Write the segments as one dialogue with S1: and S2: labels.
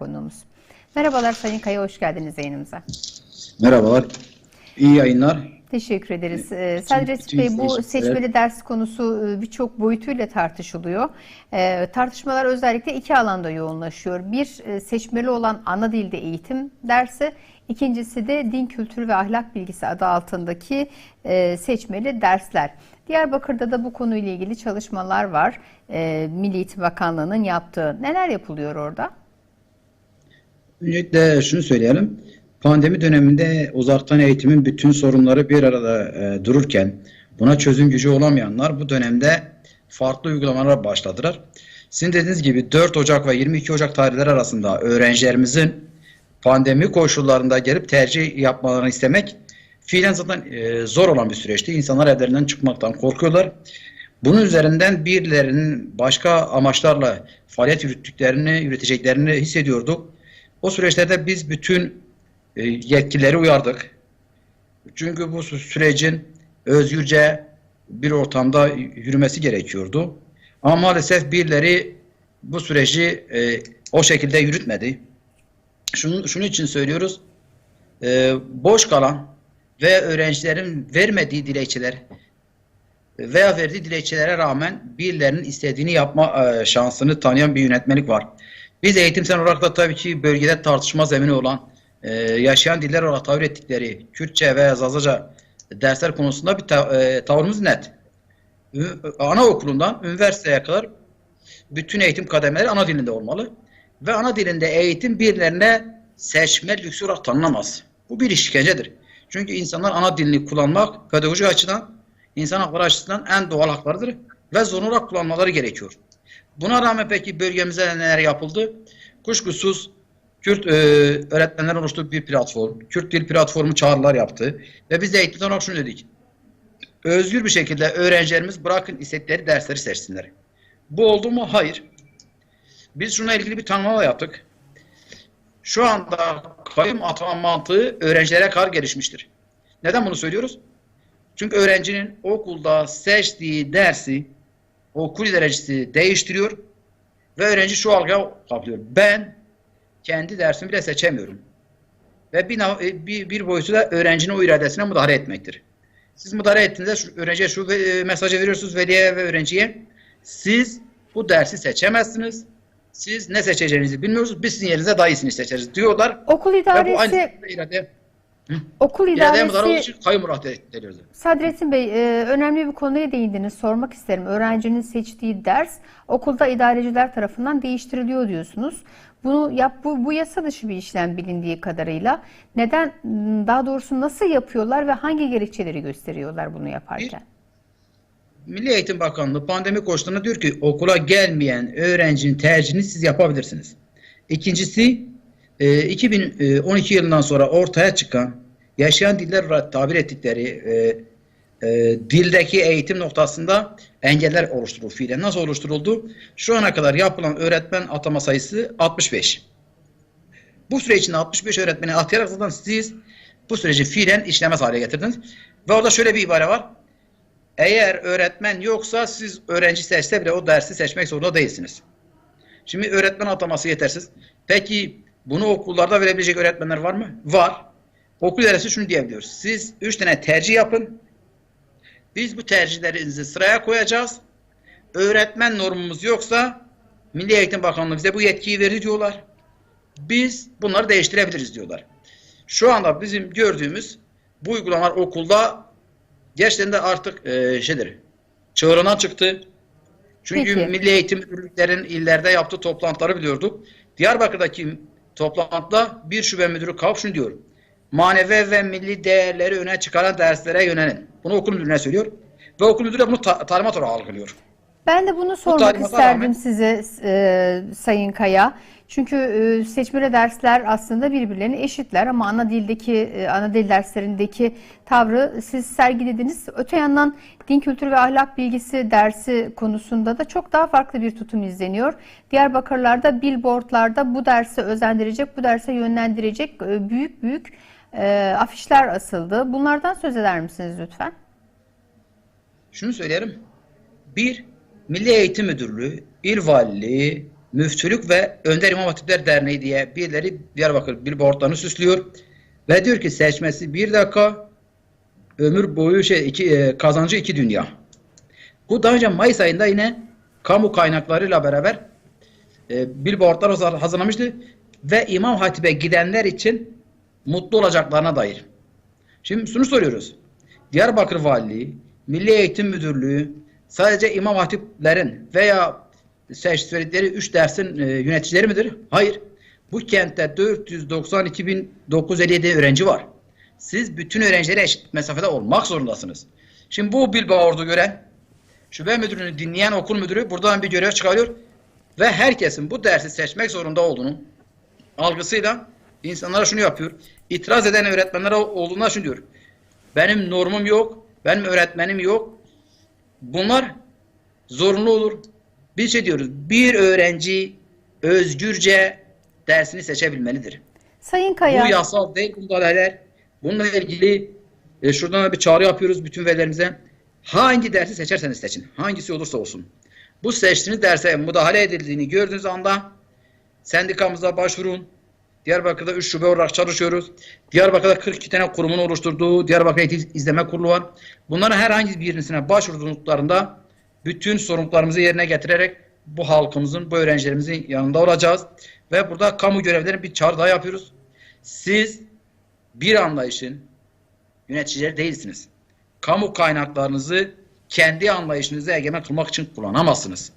S1: konuğumuz. Merhabalar Sayın Kaya, hoş geldiniz yayınımıza.
S2: Merhabalar. İyi yayınlar.
S1: Teşekkür ederiz. Ee,
S2: bütün
S1: Bey bu seçmeli ders konusu e, birçok boyutuyla tartışılıyor. Ee, tartışmalar özellikle iki alanda yoğunlaşıyor. Bir e, seçmeli olan ana dilde eğitim dersi, ikincisi de din kültürü ve ahlak bilgisi adı altındaki e, seçmeli dersler. Diyarbakır'da da bu konuyla ilgili çalışmalar var. E, Milli Eğitim Bakanlığı'nın yaptığı. Neler yapılıyor orada?
S2: Öncelikle şunu söyleyelim. Pandemi döneminde uzaktan eğitimin bütün sorunları bir arada e, dururken buna çözüm gücü olamayanlar bu dönemde farklı uygulamalara başladılar. Sizin dediğiniz gibi 4 Ocak ve 22 Ocak tarihleri arasında öğrencilerimizin pandemi koşullarında gelip tercih yapmalarını istemek fiilen zaten e, zor olan bir süreçti. İnsanlar evlerinden çıkmaktan korkuyorlar. Bunun üzerinden birilerinin başka amaçlarla faaliyet yürüttüklerini, yürüteceklerini hissediyorduk. O süreçlerde biz bütün e, yetkilileri uyardık. Çünkü bu sü- sürecin özgürce bir ortamda yürümesi gerekiyordu. Ama maalesef birileri bu süreci e, o şekilde yürütmedi. Şunun, şunun için söylüyoruz. E, boş kalan ve öğrencilerin vermediği dilekçeler veya verdiği dilekçelere rağmen birilerinin istediğini yapma e, şansını tanıyan bir yönetmelik var. Biz eğitimsel olarak da tabii ki bölgede tartışma zemini olan, e, yaşayan diller olarak tabir ettikleri Kürtçe veya Zazaca dersler konusunda bir ta- e, tavrımız net. Anaokulundan üniversiteye kadar bütün eğitim kademeleri ana dilinde olmalı. Ve ana dilinde eğitim birilerine seçme lüksü olarak tanınamaz. Bu bir işkencedir. Çünkü insanlar ana dilini kullanmak pedagojik açıdan, insan hakları açısından en doğal haklarıdır ve zorunlu kullanmaları gerekiyor. Buna rağmen peki bölgemizde neler yapıldı? Kuşkusuz Kürt e, öğretmenler oluşturduğu bir platform, Kürt dil platformu çağrılar yaptı ve biz de eğitimden olarak şunu dedik. Özgür bir şekilde öğrencilerimiz bırakın istedikleri dersleri seçsinler. Bu oldu mu? Hayır. Biz şuna ilgili bir tanımlama yaptık. Şu anda kayyum atama mantığı öğrencilere kadar gelişmiştir. Neden bunu söylüyoruz? Çünkü öğrencinin okulda seçtiği dersi okul derecesi değiştiriyor ve öğrenci şu algıya kapılıyor. Ben kendi dersimi bile seçemiyorum. Ve bir, e, bir, bir boyutu da öğrencinin o iradesine müdahale etmektir. Siz müdahale ettiğinizde şu, öğrenciye şu ve- e, mesajı veriyorsunuz veliye ve öğrenciye. Siz bu dersi seçemezsiniz. Siz ne seçeceğinizi bilmiyorsunuz. Biz sizin yerinize daha iyisini seçeriz diyorlar.
S1: Okul
S2: Ve bu aynı
S1: idaresi, okul idaresi
S2: kayyum murat ediyoruz.
S1: Sadrettin Bey, e, önemli bir konuya değindiniz. Sormak isterim. Öğrencinin seçtiği ders okulda idareciler tarafından değiştiriliyor diyorsunuz. Bunu yap bu, bu yasa dışı bir işlem bilindiği kadarıyla. Neden, m, daha doğrusu nasıl yapıyorlar ve hangi gerekçeleri gösteriyorlar bunu yaparken?
S2: Milli Eğitim Bakanlığı pandemi koşullarında diyor ki okula gelmeyen öğrencinin tercihini siz yapabilirsiniz. İkincisi e, 2012 yılından sonra ortaya çıkan yaşayan diller tabir ettikleri e, e, dildeki eğitim noktasında engeller oluşturuldu fiilen. Nasıl oluşturuldu? Şu ana kadar yapılan öğretmen atama sayısı 65. Bu süre içinde 65 öğretmeni atayarak zaten siz bu süreci fiilen işlemez hale getirdiniz. Ve orada şöyle bir ibare var. Eğer öğretmen yoksa siz öğrenci seçse bile o dersi seçmek zorunda değilsiniz. Şimdi öğretmen ataması yetersiz. Peki bunu okullarda verebilecek öğretmenler var mı? Var. Okul idaresi şunu diyebiliyoruz. Siz 3 tane tercih yapın. Biz bu tercihlerinizi sıraya koyacağız. Öğretmen normumuz yoksa Milli Eğitim Bakanlığı bize bu yetkiyi verdi diyorlar. Biz bunları değiştirebiliriz diyorlar. Şu anda bizim gördüğümüz bu uygulamalar okulda gerçekten de artık e, şeydir. Çığırına çıktı. Çünkü
S1: Peki.
S2: Milli Eğitim Müdürlüklerin illerde yaptığı toplantıları biliyorduk. Diyarbakır'daki toplantıda bir şube müdürü kalkıp şunu diyor. Manevi ve milli değerleri öne çıkaran derslere yönelin. Bunu okul müdürüne söylüyor. Ve okul müdürü de bunu ta- talimat olarak algılıyor.
S1: Ben de bunu sormak isterdim
S2: rağmen-
S1: size e, Sayın Kaya. Çünkü e, seçmeli dersler aslında birbirlerine eşitler ama ana dildeki e, ana dil derslerindeki tavrı siz sergilediniz. Öte yandan din kültürü ve ahlak bilgisi dersi konusunda da çok daha farklı bir tutum izleniyor. Diyarbakırlarda billboardlarda bu dersi özendirecek, bu derse yönlendirecek e, büyük büyük e, afişler asıldı. Bunlardan söz eder misiniz lütfen?
S2: Şunu söylerim. Bir, Milli Eğitim Müdürlüğü, İl Valiliği, Müftülük ve Önder İmam Hatipler Derneği diye birileri Diyarbakır billboardlarını süslüyor ve diyor ki seçmesi bir dakika ömür boyu şey iki, e, kazancı iki dünya. Bu daha önce Mayıs ayında yine kamu kaynaklarıyla beraber e, billboardlar hazır- hazırlamıştı ve İmam Hatip'e gidenler için mutlu olacaklarına dair. Şimdi şunu soruyoruz. Diyarbakır Valiliği, Milli Eğitim Müdürlüğü sadece İmam Hatiplerin veya seçtikleri 3 dersin e, yöneticileri midir? Hayır. Bu kentte 492.957 öğrenci var. Siz bütün öğrencilere eşit mesafede olmak zorundasınız. Şimdi bu billboard'u gören şube müdürünü dinleyen okul müdürü buradan bir görev çıkarıyor ve herkesin bu dersi seçmek zorunda olduğunu algısıyla insanlara şunu yapıyor. İtiraz eden öğretmenlere olduğunda şunu diyor. Benim normum yok, benim öğretmenim yok. Bunlar zorunlu olur. Biz şey diyoruz. Bir öğrenci özgürce dersini seçebilmelidir.
S1: Sayın Kaya,
S2: Bu yasal değil müdahaleler. Bununla ilgili e, şuradan da bir çağrı yapıyoruz bütün velilerimize. Hangi dersi seçerseniz seçin. Hangisi olursa olsun. Bu seçtiğiniz derse müdahale edildiğini gördüğünüz anda sendikamıza başvurun. Diyarbakır'da 3 şube olarak çalışıyoruz. Diyarbakır'da 42 tane kurumun oluşturduğu Diyarbakır Eğitim İzleme Kurulu var. Bunların herhangi birisine başvurduklarında bütün sorumluluklarımızı yerine getirerek bu halkımızın, bu öğrencilerimizin yanında olacağız. Ve burada kamu görevlerine bir çağrı daha yapıyoruz. Siz bir anlayışın yöneticileri değilsiniz. Kamu kaynaklarınızı kendi anlayışınıza egemen kılmak için kullanamazsınız.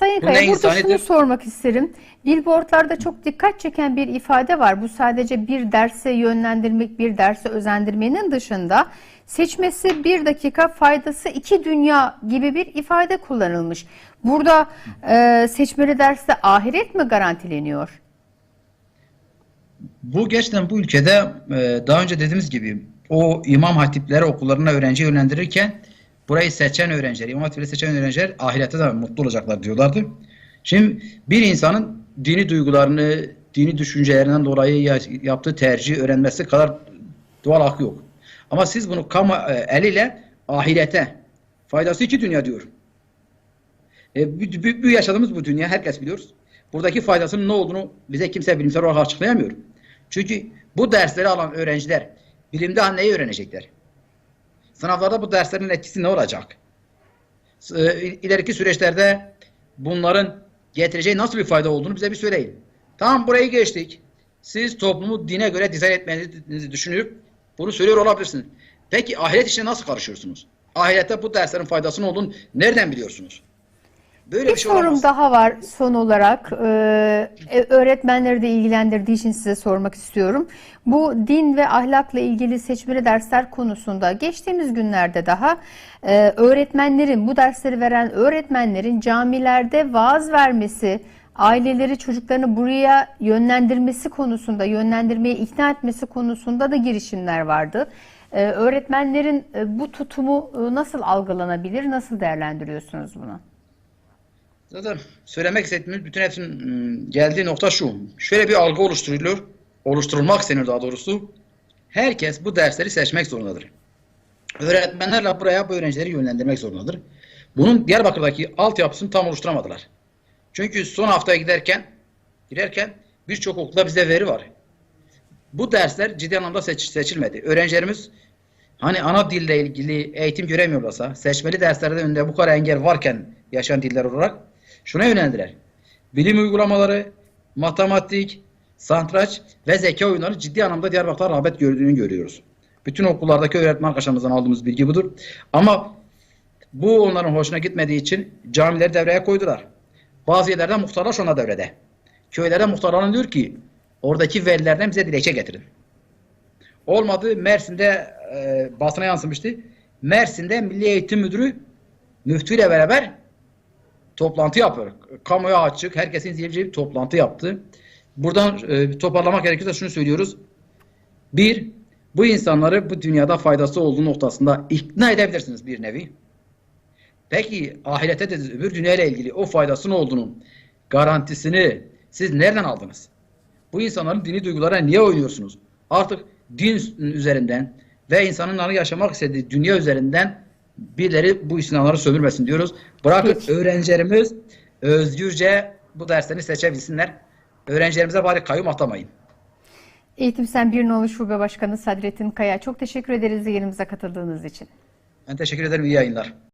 S1: Sayın Kaya burada şunu
S2: insanidir?
S1: sormak isterim. Billboardlarda çok dikkat çeken bir ifade var. Bu sadece bir derse yönlendirmek, bir derse özendirmenin dışında seçmesi bir dakika, faydası iki dünya gibi bir ifade kullanılmış. Burada e, seçmeli derste ahiret mi garantileniyor?
S2: Bu gerçekten bu ülkede e, daha önce dediğimiz gibi o imam hatipleri okullarına öğrenci yönlendirirken burayı seçen öğrenciler, imam hatipleri seçen öğrenciler ahirette de mutlu olacaklar diyorlardı. Şimdi bir insanın dini duygularını, dini düşüncelerinden dolayı ya- yaptığı tercih öğrenmesi kadar doğal hakkı yok. Ama siz bunu kamu e, eliyle ahirete faydası iki dünya diyor. E, bu yaşadığımız bu dünya herkes biliyoruz. Buradaki faydasının ne olduğunu bize kimse bilimsel olarak açıklayamıyor. Çünkü bu dersleri alan öğrenciler bilimde neyi öğrenecekler? Sınavlarda bu derslerin etkisi ne olacak? E, İleriki süreçlerde bunların getireceği nasıl bir fayda olduğunu bize bir söyleyin. Tamam burayı geçtik. Siz toplumu dine göre dizayn etmenizi düşünüp bunu söylüyor olabilirsiniz. Peki ahiret işine nasıl karışıyorsunuz? Ahirette bu derslerin faydasının olduğunu nereden biliyorsunuz? Böyle
S1: Bir
S2: bir şey olamaz.
S1: sorum daha var son olarak. Ee, öğretmenleri de ilgilendirdiği için size sormak istiyorum. Bu din ve ahlakla ilgili seçmeli dersler konusunda geçtiğimiz günlerde daha e, öğretmenlerin, bu dersleri veren öğretmenlerin camilerde vaaz vermesi, aileleri çocuklarını buraya yönlendirmesi konusunda, yönlendirmeye ikna etmesi konusunda da girişimler vardı. Ee, öğretmenlerin e, bu tutumu e, nasıl algılanabilir, nasıl değerlendiriyorsunuz bunu?
S2: Zaten söylemek istediğimiz bütün hepsinin ım, geldiği nokta şu. Şöyle bir algı oluşturuluyor. Oluşturulmak isteniyor daha doğrusu. Herkes bu dersleri seçmek zorundadır. Öğretmenlerle buraya bu öğrencileri yönlendirmek zorundadır. Bunun Diyarbakır'daki altyapısını tam oluşturamadılar. Çünkü son haftaya giderken girerken birçok okulda bize veri var. Bu dersler ciddi anlamda seç- seçilmedi. Öğrencilerimiz Hani ana dille ilgili eğitim göremiyorlarsa, seçmeli derslerde önünde bu kadar engel varken yaşayan diller olarak şuna yöneldiler. Bilim uygulamaları, matematik, santraç ve zeka oyunları ciddi anlamda Diyarbakır'da rağbet gördüğünü görüyoruz. Bütün okullardaki öğretmen arkadaşlarımızdan aldığımız bilgi budur. Ama bu onların hoşuna gitmediği için camileri devreye koydular. Bazı yerlerde muhtarlar şu devrede. Köylerde muhtarların diyor ki oradaki velilerden bize dilekçe getirin. Olmadı Mersin'de e, basına yansımıştı. Mersin'de Milli Eğitim Müdürü müftüyle beraber toplantı yapıyor. Kamuya açık, herkesin izleyebileceği bir toplantı yaptı. Buradan e, toparlamak gerekirse şunu söylüyoruz. Bir, bu insanları bu dünyada faydası olduğu noktasında ikna edebilirsiniz bir nevi. Peki ahirete de öbür dünyayla ilgili o faydasının olduğunun garantisini siz nereden aldınız? Bu insanların dini duygulara niye oynuyorsunuz? Artık din üzerinden ve insanların yaşamak istediği dünya üzerinden birileri bu insanları sömürmesin diyoruz. Bırakın
S1: Peki.
S2: öğrencilerimiz özgürce bu derslerini seçebilsinler. Öğrencilerimize bari kayyum atamayın.
S1: Eğitim Sen Bir Nolu Şube Başkanı Sadrettin Kaya çok teşekkür ederiz yayınımıza katıldığınız için.
S2: Ben teşekkür ederim. İyi yayınlar.